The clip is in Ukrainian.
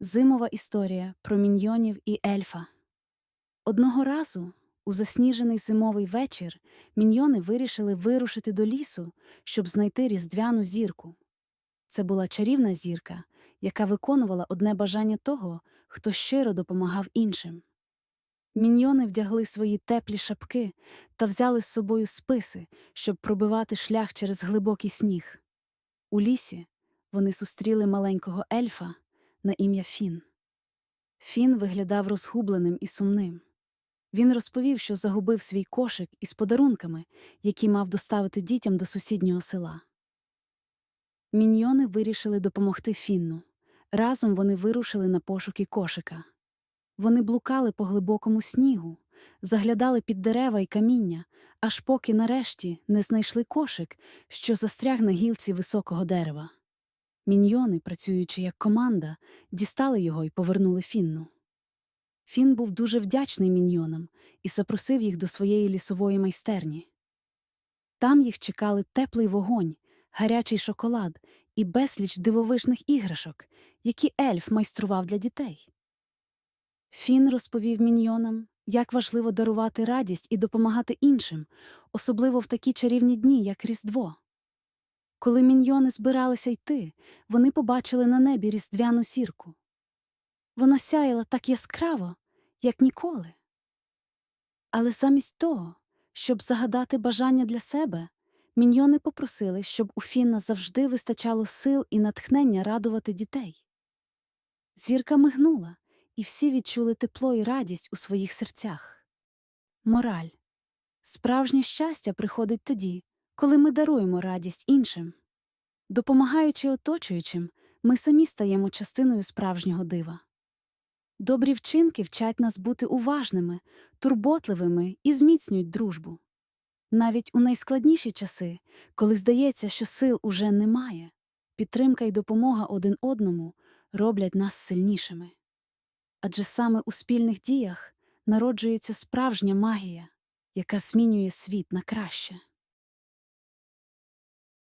Зимова історія про міньйонів і ельфа. Одного разу, у засніжений зимовий вечір, міньйони вирішили вирушити до лісу, щоб знайти різдвяну зірку. Це була чарівна зірка, яка виконувала одне бажання того, хто щиро допомагав іншим. Міньйони вдягли свої теплі шапки та взяли з собою списи, щоб пробивати шлях через глибокий сніг. У лісі вони зустріли маленького ельфа на ім'я Фін. Фін виглядав розгубленим і сумним. Він розповів, що загубив свій кошик із подарунками, які мав доставити дітям до сусіднього села. Міньйони вирішили допомогти Фінну. Разом вони вирушили на пошуки кошика. Вони блукали по глибокому снігу, заглядали під дерева й каміння, аж поки нарешті не знайшли кошик, що застряг на гілці високого дерева. Міньйони, працюючи як команда, дістали його і повернули Фінну. Фін був дуже вдячний міньйонам і запросив їх до своєї лісової майстерні. Там їх чекали теплий вогонь, гарячий шоколад і безліч дивовижних іграшок, які ельф майстрував для дітей. Фін розповів міньйонам, як важливо дарувати радість і допомагати іншим, особливо в такі чарівні дні, як Різдво. Коли міньйони збиралися йти, вони побачили на небі різдвяну сірку. Вона сяяла так яскраво, як ніколи. Але замість того, щоб загадати бажання для себе, міньйони попросили, щоб у Фінна завжди вистачало сил і натхнення радувати дітей. Зірка мигнула, і всі відчули тепло і радість у своїх серцях. Мораль справжнє щастя приходить тоді, коли ми даруємо радість іншим. Допомагаючи оточуючим, ми самі стаємо частиною справжнього дива. Добрі вчинки вчать нас бути уважними, турботливими і зміцнюють дружбу. Навіть у найскладніші часи, коли здається, що сил уже немає, підтримка і допомога один одному роблять нас сильнішими. Адже саме у спільних діях народжується справжня магія, яка змінює світ на краще.